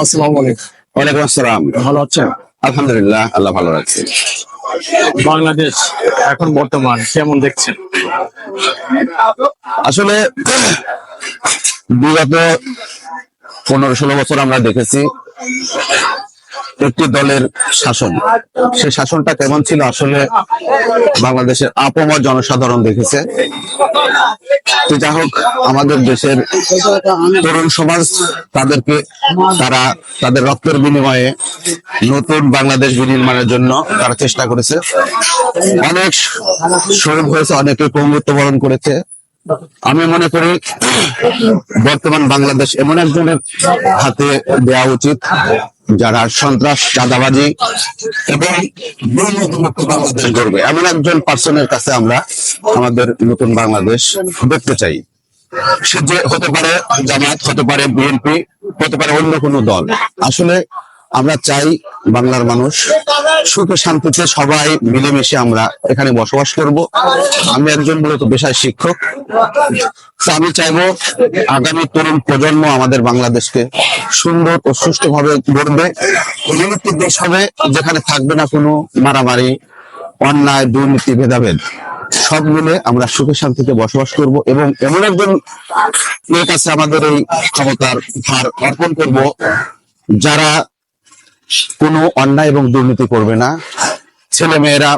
আসসালামু আলাইকুম। ওয়ালাইকুম আসসালাম। ভালো আছেন? আলহামদুলিল্লাহ আল্লাহ ভালো রাখছে বাংলাদেশ এখন বর্তমান কেমন দেখছেন? আসলে বিগত পনেরো ষোলো বছর আমরা দেখেছি একটি দলের শাসন। সে শাসনটা কেমন ছিল? আসলে বাংলাদেশের আপমর জনসাধারণ দেখেছে। যা হোক, আমাদের দেশের তরুণ সমাজ তাদেরকে, তারা তাদের রক্তের বিনিময়ে নতুন বাংলাদেশ বিনির্মাণের জন্য তারা চেষ্টা করেছে। অনেক শহীদ হয়েছে, অনেকে পঙ্গুত্ব বরণ করেছে। আমি মনে করি বর্তমান বাংলাদেশ এমন একজনের হাতে দেওয়া উচিত। যারা সন্ত্রাস, চাঁদাবাজি এবং বাংলাদেশ গড়বে। এমন একজন পার্সনের কাছে আমরা আমাদের নতুন বাংলাদেশ দেখতে চাই। সে যে হতে পারে জামায়াত, হতে পারে বিএনপি, হতে পারে অন্য কোনো দল। আসলে আমরা চাই বাংলার মানুষ সুখে শান্তিতে সবাই মিলেমিশে আমরা এখানে বসবাস করব। আমি একজন মূলত পেশায় শিক্ষক। আমি চাইব আগামী তরুণ প্রজন্ম আমাদের বাংলাদেশকে সুন্দর ও সুষ্ঠুভাবে গড়বে। দেশ হবে যেখানে থাকবে না কোনো মারামারি, অন্যায়, দুর্নীতি, ভেদাভেদ, সব মিলে আমরা সুখে শান্তিতে বসবাস করব এবং এমন একজন কাছে আমাদের এই ক্ষমতার ভার অর্পণ করব যারা কোনো অন্যায় এবং দুর্নীতি করবে না। ছেলে মেয়েরা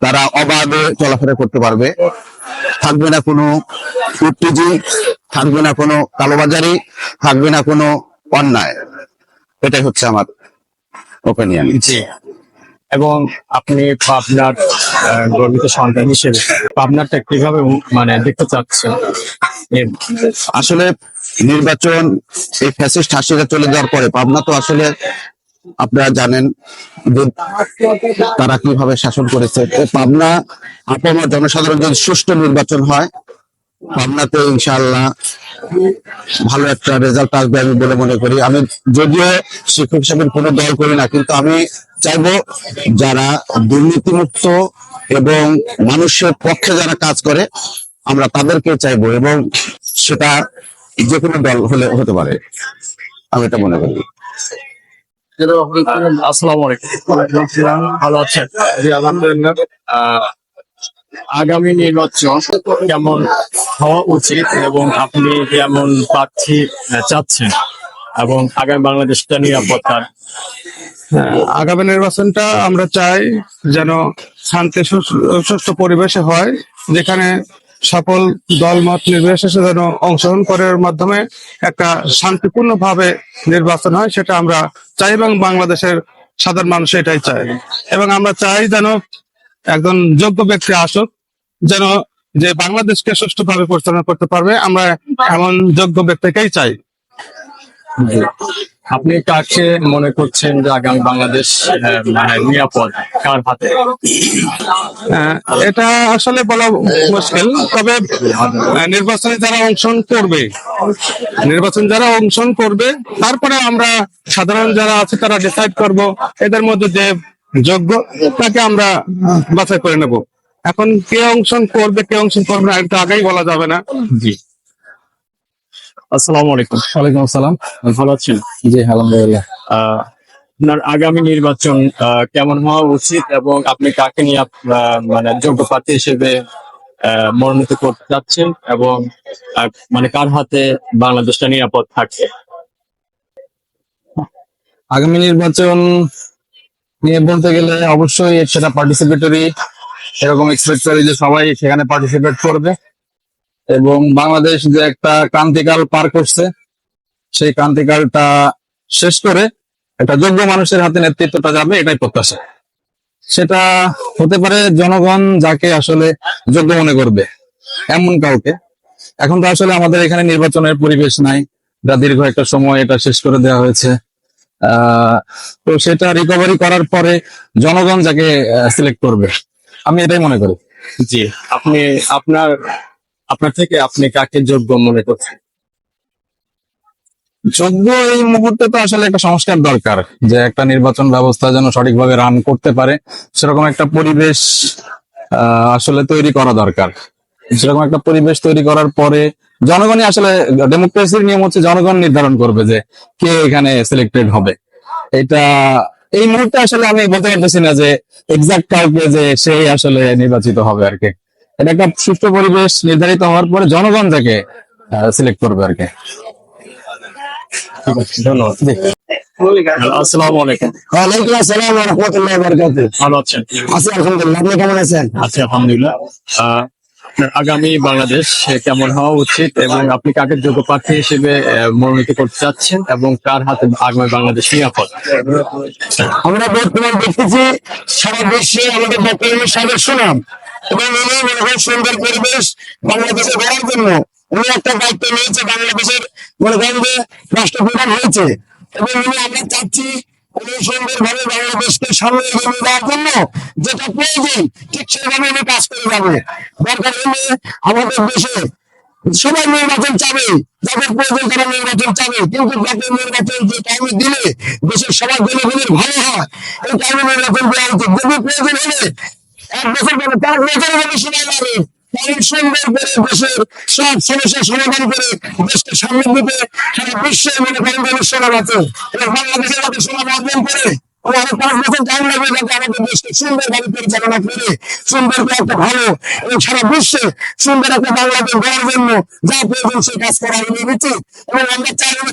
তারা অবাধে চলাফেরা করতে পারবে। থাকবে না কোনো উত্তেজি থাকবে না কোনো কালোবাজারি থাকবে না কোনো অন্যায়। এটাই হচ্ছে আমার ওপিনিয়ন জি। এবং আপনি পাবনার গর্বিত সন্তান হিসেবে পাবনারটা কীভাবে মানে দেখতে চাচ্ছেন? আসলে নির্বাচন এই ফ্যাসিস্ট হাসিরা চলে যাওয়ার পরে পাবনা তো আসলে আপনারা জানেন যে তারা কীভাবে শাসন করেছে। পাবনা আপনার জনসাধারণ যদি সুষ্ঠু নির্বাচন হয়, পাবনাতে ইনশাল্লাহ ভালো একটা রেজাল্ট আসবে আমি বলে মনে করি। আমি যদিও শিক্ষক হিসাবে কোনো দল করি না, কিন্তু আমি চাইব যারা দুর্নীতিমুক্ত এবং মানুষের পক্ষে যারা কাজ করে, আমরা তাদেরকে চাইব এবং সেটা যে কোনো দল হলে হতে পারে। আমি এটা মনে করি। আসসালামু আলাইকুম ভালো আছেন? আহ, আগামী নির্বাচন কেমন হওয়া উচিত এবং আপনি কেমন প্রার্থী চাচ্ছেন এবং আগামী বাংলাদেশটা নিরাপত্তার হ্যাঁ, আগামী নির্বাচনটা আমরা চাই যেন শান্তি সুষ্ঠু পরিবেশে হয় যেখানে সকল দলমত নির্বিশেষে যেন অংশগ্রহণ করার মাধ্যমে একটা শান্তিপূর্ণ ভাবে নির্বাচন হয়, সেটা আমরা চাই এবং বাংলাদেশের সাধারণ মানুষ এটাই চায়। এবং আমরা চাই যেন একজন যোগ্য ব্যক্তি আসুক, যেন যে বাংলাদেশকে সুষ্ঠুভাবে পরিচালনা করতে পারবে, আমরা এমন যোগ্য ব্যক্তিকেই চাই। আপনি কাকে মনে করছেন যে আগামী বাংলাদেশ মানে নিরাপদ কার হাতে? এটা আসলে বলা মুশকিল তবে নির্বাচনে যারা অংশগ্রহণ করবে নির্বাচন যারা অংশগ্রহণ করবে তারপরে আমরা সাধারণ যারা আছে তারা ডিসাইড করব এদের মধ্যে যে যোগ্য তাকে আমরা বাছাই করে নেব। এখন কে অংশগ্রহণ করবে কে অংশগ্রহণ করবে না এটা আগেই বলা যাবে না। জি। আসসালামু আলাইকুম। ওয়ালাইকুম আসসালাম। ভালো আছেন? জি আলহামদুলিল্লাহ। আপনার আগামী নির্বাচন কেমন হওয়া উচিত এবং আপনি কাকে নিয়ে মানে যোগ্য প্রার্থী হিসেবে মনোনীত করতে চাচ্ছেন এবং মানে কার হাতে বাংলাদেশটা নিরাপদ থাকে আগামী নির্বাচন নিয়ে বলতে গেলে অবশ্যই সেটা পার্টিসিপেটরি এরকম এক্সপেক্ট করি যে সবাই সেখানে পার্টিসিপেট করবে। এবং বাংলাদেশ যে একটা ক্রান্তিকাল পার করছে, সেই ক্রান্তিকালটা শেষ করে একটা যোগ্য মানুষের হাতে নেতৃত্বটা যাবে, এটাই প্রত্যাশা। সেটা হতে পারে জনগণ যাকে আসলে যোগ্য মনে করবে, এমন কাউকে। এখন তো আসলে আমাদের এখানে নির্বাচনের পরিবেশ নাই, যা দীর্ঘ একটা সময় এটা শেষ করে দেওয়া হয়েছে। তো সেটা রিকভারি করার পরে জনগণ যাকে সিলেক্ট করবে, আমি এটাই মনে করি। জি, আপনি আপনার আপনার থেকে আপনি কাকে যোগ্য মনে করছেন? যোগ্য এই মুহূর্তে তো আসলে একটা সংস্কার দরকার যে একটা নির্বাচন ব্যবস্থা যেন সঠিকভাবে রান করতে পারে। সেরকম একটা পরিবেশ আসলে তৈরি করা দরকার। সেরকম একটা পরিবেশ তৈরি করার পরে জনগণই আসলে ডেমোক্রেসির নিয়ম হচ্ছে জনগণ নির্ধারণ করবে যে কে এখানে সিলেক্টেড হবে। এটা, এই মুহূর্তে আসলে আমি বলতে পারতেছি না যে এক্সাক্ট কাউকে যে সেই আসলে নির্বাচিত হবে আর কি। এটা একটা সুষ্ঠু পরিবেশ নির্ধারিত হওয়ার পরে জনগণ থেকে সিলেক্ট করবে আর কি। ধন্যবাদ। আসসালামু আলাইকুম। ওয়ালাইকুম আসসালাম রহমতুল্লাহ বরকাত ভালো আছেন? আছি আলহামদুলিল্লাহ আপনি কেমন আছেন? আছি আলহামদুলিল্লাহ। আহ, আপনার আগামী বাংলাদেশ কেমন হওয়া উচিত এবং আপনি কাকে যোগ্য প্রার্থী হিসেবে মনোনীত করতে চাচ্ছেন এবং কার হাতে আগামী বাংলাদেশ নিরাপদ? আমরা বর্তমান দেখতেছি সারা বিশ্বে আমাদের ইউনূস সাহেবের সুনাম। এবং সুন্দর পরিবেশ বাংলাদেশে গড়ার জন্য। উনি একটা দায়িত্ব নিয়েছে বাংলাদেশের রাষ্ট্রপ্রধান হয়েছে। এবং উনি চাচ্ছি উনি বাংলাদেশকে সামনে এগিয়ে নিয়ে যাওয়ার জন্য যেটা প্রয়োজন, ঠিক সেভাবে উনি কাজ করে যাবে। দরকার হলে আমাদের দেশে সবাই নির্বাচন চাবে, যাদের প্রয়োজন তারা নির্বাচন চাবে। কিন্তু যাদের নির্বাচন যে টাইমে দিলে দেশের সবার জনগণের ভালো হয়। এই টাইমে নির্বাচন দেওয়া উচিত যদি প্রয়োজন হলে সুন্দর করে করে সারা করে পাঁচ বছর টাইম লাগবে আমাদের দেশকে করে একটা ভালো এবং সারা বিশ্বে সুন্দর একটা বাংলাদেশ গড়ার জন্য যা প্রয়োজন সে কাজ করা উচিত এবং আমরা চাই উনি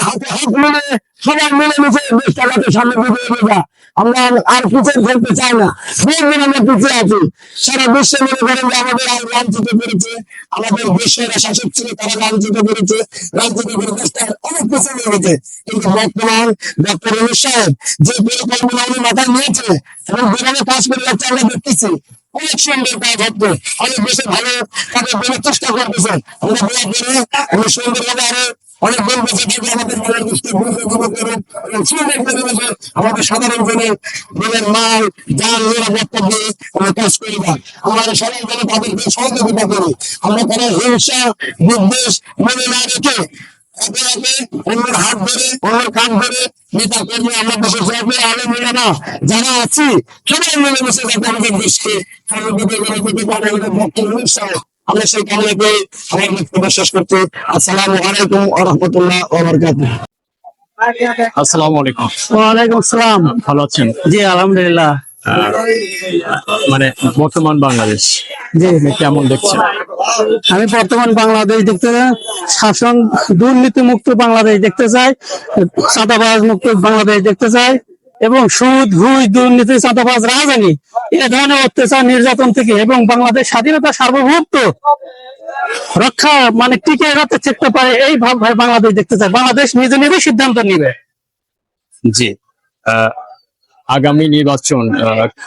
হাতে আমরা আমরা সাহেব যে পরিকল্পনা উনি মাথায় নিয়েছে এবং যেভাবে কাজ করে আমরা দেখতেছি, অনেক সুন্দর কাজ হচ্ছে। অনেক বেশি ভালো জন্য চেষ্টা করতেছে। আমরা দোয়া করি উনি সুন্দরভাবে আরও অনেক দিন বেঁচে আমাদের সাধারণ জনের মাল যান নিরাপত্তা আমরা কাজ করি না। আমরা সবাই যেন তাদেরকে সহযোগিতা আমরা তারা হিংসা, বিদ্বেষ মনে না রেখে একে একে অন্যের হাত ধরে, অন্যের কান ধরে নেতা কর্মী আমরা দেশের সবাই আলো মিলে না, যারা আছি, সবাই মিলে মিশে যাতে আমাদের দেশকে বক্তব্য আমরা সেই কামনাকে আমার বক্তব্য শেষ করছি আসসালামু আলাইকুম ওয়া রাহমাতুল্লাহ ওয়া বারাকাতুহু। আসসালামু আলাইকুম। ওয়ালাইকুম আসসালাম। ভালো আছেন? জি আলহামদুলিল্লাহ। মানে বর্তমান বাংলাদেশ কেমন দেখছেন? আমি বর্তমান বাংলাদেশ দেখতে চাই শাসন দুর্নীতি মুক্ত বাংলাদেশ দেখতে চাই চাঁদাবাজ মুক্ত বাংলাদেশ দেখতে চাই। এবং সুদ, ঘুষ, দুর্নীতি, চাঁদাবাজ, রাজধানী, এ ধরনের অত্যাচার নির্যাতন থেকে এবং বাংলাদেশ স্বাধীনতা সার্বভৌমত্ব রক্ষা মানে টিকে রাখতে থাকতে পারে এই বাংলাদেশ দেখতে চায়। বাংলাদেশ নিজে নিজে সিদ্ধান্ত নিবে। জি। আগামী নির্বাচন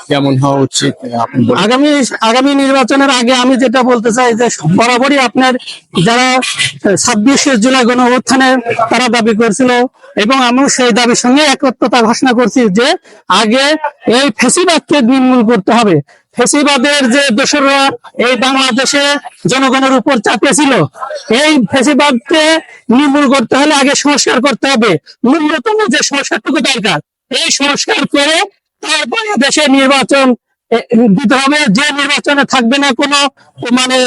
কেমন হওয়া উচিত? আগামী আগামী নির্বাচনের আগে আমি যেটা বলতে চাই যে বরাবরই আপনার যারা ছাব্বিশে জুলাই গণ অভ্যুত্থানে তারা দাবি করছিল এবং আমি সেই দাবির সঙ্গে একত্রতা ঘোষণা করছি যে আগে এই ফেসিবাদকে নির্মূল করতে হবে। ফেসিবাদের যে দোসররা এই বাংলাদেশে জনগণের উপর চাপিয়েছিল, এই ফেসিবাদকে নির্মূল করতে হলে আগে সংস্কার করতে হবে। ন্যূনতম যে সংস্কারটুকু দরকার এই সংস্কার করে তারপরে দেশে নির্বাচন দিতে হবে। যে নির্বাচনে থাকবে না কোনো মানে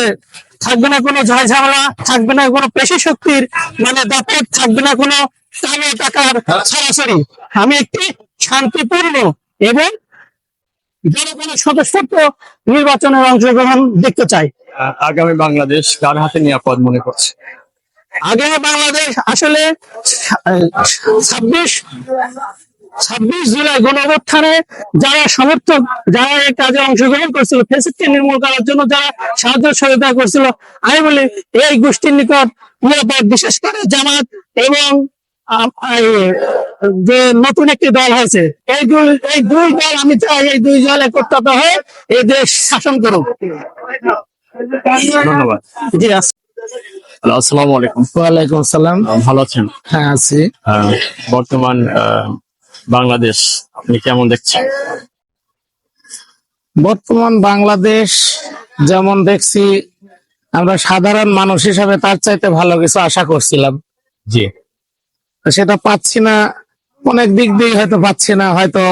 থাকবে না কোনো ঝামেলা থাকবে না কোনো পেশি শক্তির মানে দাপট থাকবে না কোনো টাকা টাকার সরাসরি। আমি একটি শান্তিপূর্ণ এবং জনগণের স্বতঃস্ফূর্ত নির্বাচনের অংশগ্রহণ দেখতে চাই। আগামী বাংলাদেশ কার হাতে নিরাপদ মনে করছে? আগামী বাংলাদেশ আসলে ছাব্বিশ ছাব্বিশ জুলাই গণ অভ্যুত্থানে যারা সমর্থক যারা এই কাজে অংশগ্রহণ করছিল ফেসিসকে নির্মূল করার জন্য যারা সাহায্য সহযোগিতা করছিল আমি বলি এই গোষ্ঠীর নিকট নিরাপদ বিশেষ করে জামাত এবং যে নতুন একটি দল হয়েছে। এই দুই এই দুই দল আমি চাই এই দুই দল একত্রিত হয়ে এই দেশ শাসন করুক। ধন্যবাদ। জি আসসালামু আলাইকুম। ওয়ালাইকুম আসসালাম। ভালো আছেন? হ্যাঁ আছি। বর্তমান আহ, বাংলাদেশ আপনি কেমন দেখছেন? বর্তমান বাংলাদেশ যেমন দেখছি আমরা সাধারণ মানুষ হিসাবে তার চাইতে ভালো কিছু আশা করছিলাম। জি। সেটা পাচ্ছি না অনেক দিক দিয়ে হয়তো পাচ্ছি না হয়তো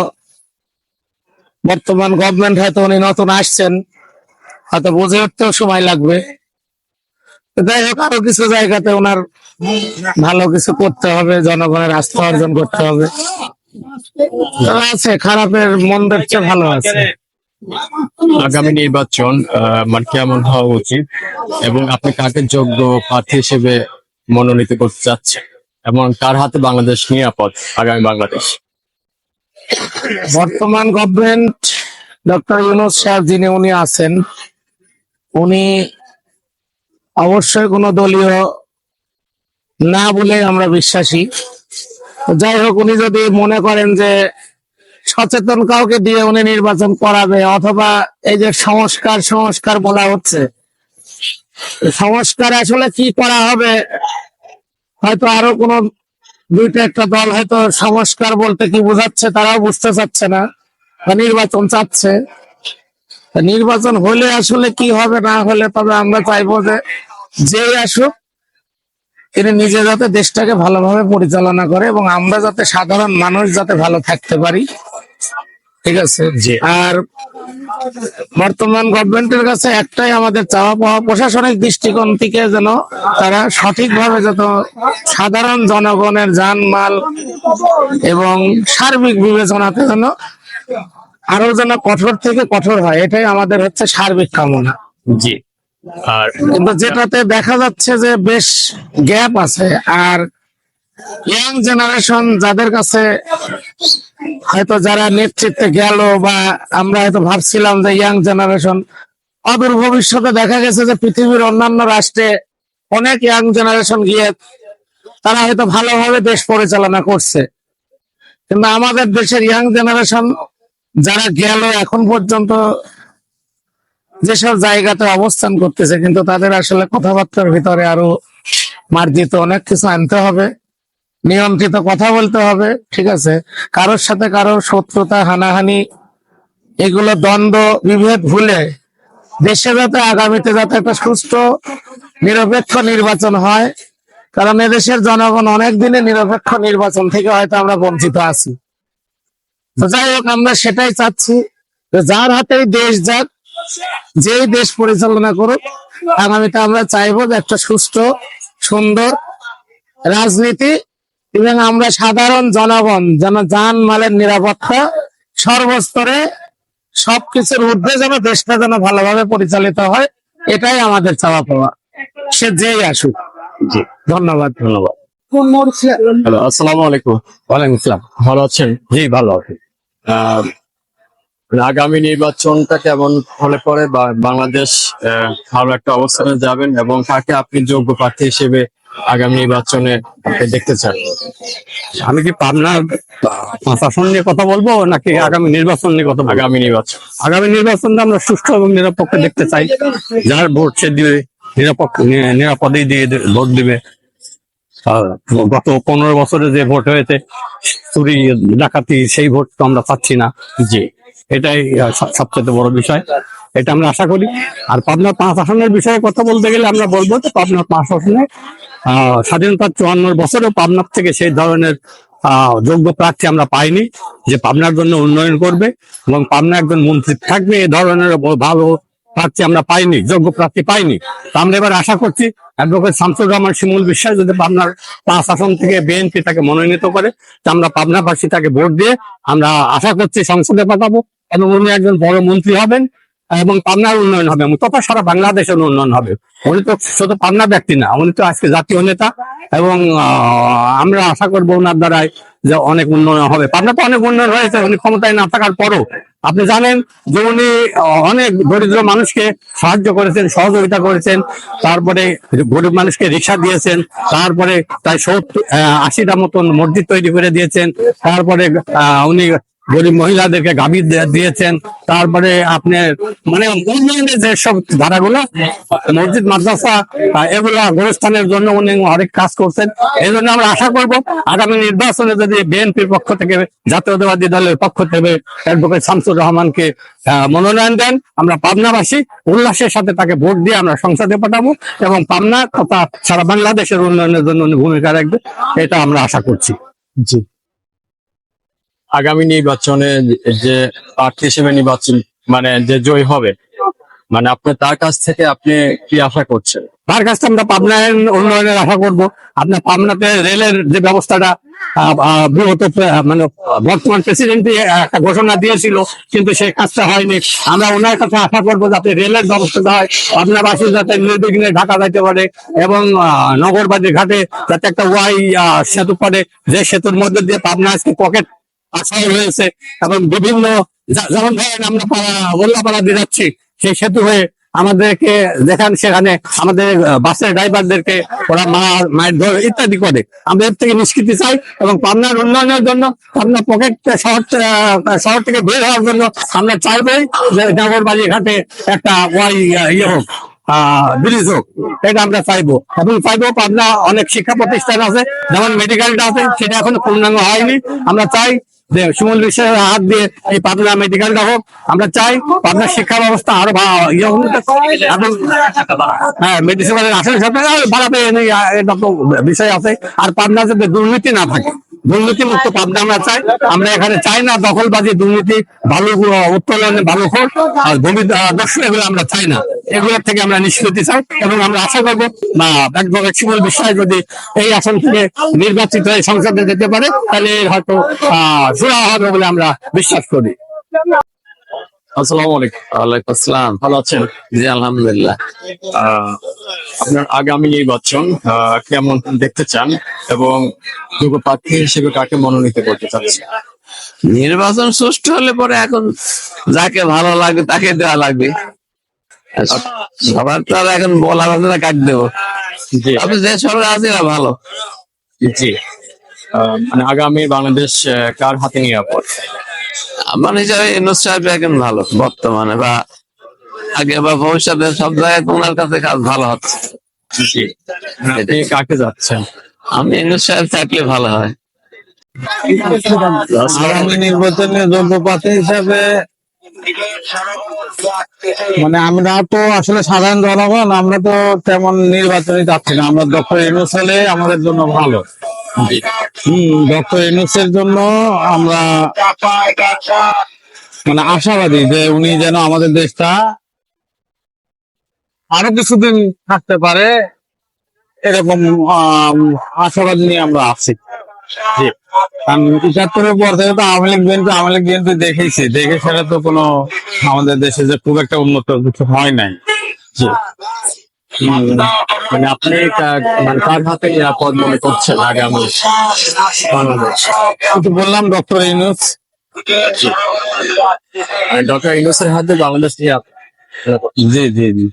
বর্তমান গভর্নমেন্ট হয়তো উনি নতুন আসছেন হয়তো বুঝে উঠতেও সময় লাগবে। তো যাই হোক আরও কিছু জায়গাতে ওনার ভালো কিছু করতে হবে জনগণের আস্থা অর্জন করতে হবে। আছে খারাপের মন্দের চেয়ে ভালো আছে। আগামী নির্বাচন আহ, মানে কেমন হওয়া উচিত এবং আপনি কাকে যোগ্য প্রার্থী হিসেবে মনোনীত করতে চাচ্ছেন? এবং কার হাতে বাংলাদেশ নিরাপদ আগামী বাংলাদেশ? বর্তমান গভর্নমেন্ট ডক্টর ইউনুস সাহেব যিনি উনি আছেন উনি অবশ্যই কোনো দলীয় না বলে আমরা বিশ্বাসী। যাই হোক উনি যদি মনে করেন যে সচেতন কাউকে দিয়ে উনি নির্বাচন করাবে, অথবা এই যে সংস্কার সংস্কার বলা হচ্ছে, সংস্কার আসলে কি করা হবে? হয়তো আরও কোনো দুইটা একটা দল হয়তো সংস্কার বলতে কি বোঝাচ্ছে, তারাও বুঝতে চাচ্ছে না নির্বাচন চাচ্ছে। নির্বাচন হলে আসলে কি হবে, না হলে তবে আমরা চাইব যে যেই আসুক তিনি নিজে যাতে দেশটাকে ভালোভাবে পরিচালনা করে এবং আমরা যাতে সাধারণ মানুষ যাতে ভালো থাকতে পারি। ঠিক আছে? আর বর্তমান গভর্নমেন্টের কাছে একটাই আমাদের চাওয়া পাওয়া প্রশাসনিক দৃষ্টিকোণ থেকে যেন তারা সঠিকভাবে যত সাধারণ জনগণের জানমাল এবং সার্বিক বিবেচনাতে যেন আরও যেন কঠোর থেকে কঠোর হয় এটাই আমাদের হচ্ছে সার্বিক কামনা। জি। আর যেটাতে দেখা যাচ্ছে যে বেশ গ্যাপ আছে, আর ইয়াং জেনারেশন যাদের কাছে হয়তো যারা নেতৃত্বে গেল বা আমরা হয়তো ভাবছিলাম যে ইয়াং জেনারেশন অদূর ভবিষ্যতে দেখা গেছে যে পৃথিবীর অন্যান্য রাষ্ট্রে অনেক ইয়াং জেনারেশন গিয়ে তারা হয়তো ভালোভাবে দেশ পরিচালনা করছে। কিন্তু আমাদের দেশের ইয়াং জেনারেশন যারা গেল এখন পর্যন্ত যেসব জায়গাতে অবস্থান করতেছে, কিন্তু তাদের আসলে কথাবার্তার ভিতরে আরও মার্জিত অনেক কিছু আনতে হবে, নিয়ন্ত্রিত কথা বলতে হবে, ঠিক আছে? কারোর সাথে কারও শত্রুতা, হানাহানি, এগুলো দ্বন্দ্ব, বিভেদ ভুলে দেশে যাতে, আগামীতে যাতে একটা সুস্থ নিরপেক্ষ নির্বাচন হয়, কারণ এদেশের জনগণ অনেক দিনে নিরপেক্ষ নির্বাচন থেকে হয়তো আমরা বঞ্চিত আছি। তো যাই হোক, আমরা সেটাই চাচ্ছি যার হাতেই দেশ যাক যেই দেশ পরিচালনা করুক আগামীতে আমরা চাইব যে একটা সুস্থ সুন্দর রাজনীতি এবং আমরা সাধারণ জনগণ যেন যান মালের নিরাপত্তা সর্বস্তরে সবকিছুর ঊর্ধ্বে যেন দেশটা যেন ভালোভাবে পরিচালিত হয় এটাই আমাদের চাওয়া পাওয়া। সে যেই আসুক। জি। ধন্যবাদ। ধন্যবাদ। হ্যালো আসসালামু আলাইকুম। ওয়ালাইকুম আসসালাম। ভালো আছেন? জি ভালো আছি। আহ, আগামী নির্বাচনটা কেমন হলে পরে বা- বাংলাদেশ ভালো একটা অবস্থানে যাবেন এবং কাকে আপনি যোগ্য প্রার্থী হিসেবে আগামী নির্বাচনে আপনি দেখতে চান? আমি কি পাবনার প্রশাসন নিয়ে কথা বলব নাকি আগামী নির্বাচন নিয়ে কথা আগামী নির্বাচন। আগামী নির্বাচনটা আমরা সুষ্ঠু এবং নিরপেক্ষ দেখতে চাই। যার ভোট সে দিবে নিরাপক্ষ নিরাপদেই দিয়ে ভোট দিবে। গত পনেরো বছরে যে ভোট হয়েছে চুরি ডাকাতি সেই ভোট তো আমরা পাচ্ছি না। জি। এটাই সবচেয়ে বড় বিষয়। এটা আমরা আশা করি। আর পাবনার পাঁচ আসনের বিষয়ে কথা বলতে গেলে আমরা বলব যে পাবনার পাঁচ আসনে আহ, স্বাধীনতার চুয়ান্ন বছরেও পাবনার থেকে সেই ধরনের আহ, যোগ্য প্রার্থী আমরা পাইনি যে পাবনার জন্য উন্নয়ন করবে এবং পাবনা একজন মন্ত্রী থাকবে এ ধরনের ভালো প্রার্থী আমরা পাইনি, যোগ্য প্রার্থী পাইনি। তো আমরা এবার আশা করছি অ্যাডভোকেট শামসুর রহমান শিমুল বিশ্বাস যদি পাবনার পাঁচ আসন থেকে বিএনপি তাকে মনোনীত করে, তো আমরা পাবনাবাসী তাকে ভোট দিয়ে আমরা আশা করছি সংসদে পাঠাবো এবং উনি একজন বড় মন্ত্রী হবেন এবং পাবনার উন্নয়ন হবে তথা সারা বাংলাদেশের উন্নয়ন হবে। উনি তো শুধু পাবনা ব্যক্তি না, উনি তো আজকে জাতীয় নেতা এবং আমরা আশা করব ওনার দ্বারাই যে অনেক উন্নয়ন হবে। পাবনা তো অনেক উন্নয়ন হয়েছে, উনি ক্ষমতায় না থাকার পরও। আপনি জানেন যে উনি অনেক দরিদ্র মানুষকে সাহায্য করেছেন, সহযোগিতা করেছেন, তারপরে গরিব মানুষকে রিক্সা দিয়েছেন, তারপরে প্রায় সত্তর আশিটা মতন মসজিদ তৈরি করে দিয়েছেন, তারপরে উনি গরিব মহিলাদেরকে গাভী দিয়েছেন। তারপরে আপনার মানে উন্নয়নের যেসব ধারাগুলো, মসজিদ, মাদ্রাসা এগুলা গোরস্থানের জন্য উনি অনেক কাজ করছেন। এই জন্য আমরা আশা করব আগামী নির্বাচনে যদি বিএনপির পক্ষ থেকে জাতীয়তাবাদী দলের পক্ষ থেকে অ্যাডভোকেট শামসুর রহমানকে মনোনয়ন দেন, আমরা পাবনাবাসী উল্লাসের সাথে তাকে ভোট দিয়ে আমরা সংসদে পাঠাবো এবং পাবনা তথা সারা বাংলাদেশের উন্নয়নের জন্য উনি ভূমিকা রাখবে, এটা আমরা আশা করছি। জি। আগামী নির্বাচনে যে প্রার্থী হিসেবে নির্বাচন মানে যে জয় হবে মানে আপনি তার কাছ থেকে আপনি কি আশা করছেন? তার কাছ থেকে আমরা পাবনার উন্নয়নের আশা করব। আপনার পাবনাতে রেলের যে ব্যবস্থাটা আহ, মানে বর্তমান প্রেসিডেন্ট একটা ঘোষণা দিয়েছিল কিন্তু সেই কাজটা হয়নি। আমরা ওনার কাছে আশা করব যাতে রেলের ব্যবস্থাটা হয় পাবনাবাসী যাতে নির্বিঘ্নে ঢাকা যাইতে পারে এবং নগরবাদী ঘাটে যাতে একটা ওয়াই সেতু পারে যে সেতুর মধ্যে দিয়ে পাবনা আজকে পকেট আশায় হয়েছে এবং বিভিন্ন যেমন ধরেন আমরা পাড়া- মোল্লাপাড়া দিয়ে যাচ্ছি, সেই সেতু হয়ে আমাদেরকে দেখান সেখানে আমাদের বাসের ড্রাইভারদেরকে ওরা মার মায়ের ধরে ইত্যাদি করে। আমরা এর থেকে নিষ্কৃতি চাই এবং পাবনার উন্নয়নের জন্য, পাবনা পকেট শহর শহর থেকে বের হওয়ার জন্য আমরা চাইবই যে নগরবাড়ি ঘাটে একটা ওয়াই ইয়ে হোক ব্রিজ হোক, এটা আমরা চাইব। এবং চাইব পাবনা অনেক শিক্ষা প্রতিষ্ঠান আছে, যেমন মেডিকেলটা আছে, সেটা এখনও পূর্ণাঙ্গ হয়নি। আমরা চাই যে সুমন বিশ্বের হাত দিয়ে এই পাবনা মেডিকেলটা হোক আমরা চাই পাবনার শিক্ষা ব্যবস্থা আরও ইয়ে হ্যাঁ মেডিসিন আসলে সাথে বাড়াতে এটা তো বিষয় আছে। আর পাবনা যাতে দুর্নীতি না থাকে। দুর্নীতি মুক্ত পাবনা আমরা চাই। আমরা এখানে চাই না দখলবাজি দুর্নীতি ভালো উত্তোলন উত্তোলনে ভালো হোক আর ভূমি দর্শন এগুলো আমরা চাই না। এগুলোর থেকে আমরা নিষ্কৃতি চাই এবং আমরা আশা করব না একদম শিমল বিশ্বাস যদি এই আসন থেকে নির্বাচিত হয়ে সংসদে যেতে পারে তাহলে হয়তো আহ জোড়া হবে বলে আমরা বিশ্বাস করি। আসসালামু আলাইকুম। ওয়ালাইকুম আসসালাম। ভালো আছেন? জি আলহামদুলিল্লাহ। আপনার আগামী নির্বাচন কেমন দেখতে চান এবং যোগ্য প্রার্থী হিসেবে কাকে মনোনীত করতে চাচ্ছেন? নির্বাচন সুষ্ঠু হলে পরে এখন যাকে ভালো লাগবে তাকে দেওয়া লাগবে। সবার তো আর এখন বলা যাবে না কাক দেবো? তবে যে সরকার আছে না ভালো। জি। মানে আগামী বাংলাদেশ কার হাতে নিরাপদ? আমার হিসাবে ইউনুস সাহেব এখন ভালো বর্তমানে বা আগে বা ভবিষ্যতে সব জায়গায় ওনার কাছে কাজ ভালো হচ্ছে। আপনি কাকে যাচ্ছেন? আমি ইউনুস সাহেব থাকলে ভালো হয়। আগামী নির্বাচনে যোগ্য হিসাবে মানে আমরা তো আসলে সাধারণ জনগণ আমরা তো তেমন নির্বাচনে যাচ্ছি না। আমরা দক্ষ ইনুস হলে আমাদের জন্য ভালো। ডক্টর জন্য আমরা মানে আশাবাদী যে উনি যেন আমাদের দেশটা আরও কিছুদিন থাকতে পারে, এরকম আশাবাদ নিয়ে আমরা আছি। কারণ পর থেকে দেখে সেটা তো কোনো আমাদের দেশে যে খুব একটা উন্নত কিছু হয় নাই। মানে আপনি মানে কার হাতে নিরাপদ মনে করছেন আগামী বাংলাদেশ? কিন্তু বললাম ডক্টর ইউনুস। ডক্টর ইউনুসের হাতে বাংলাদেশ নিরাপদ। জি জি জি।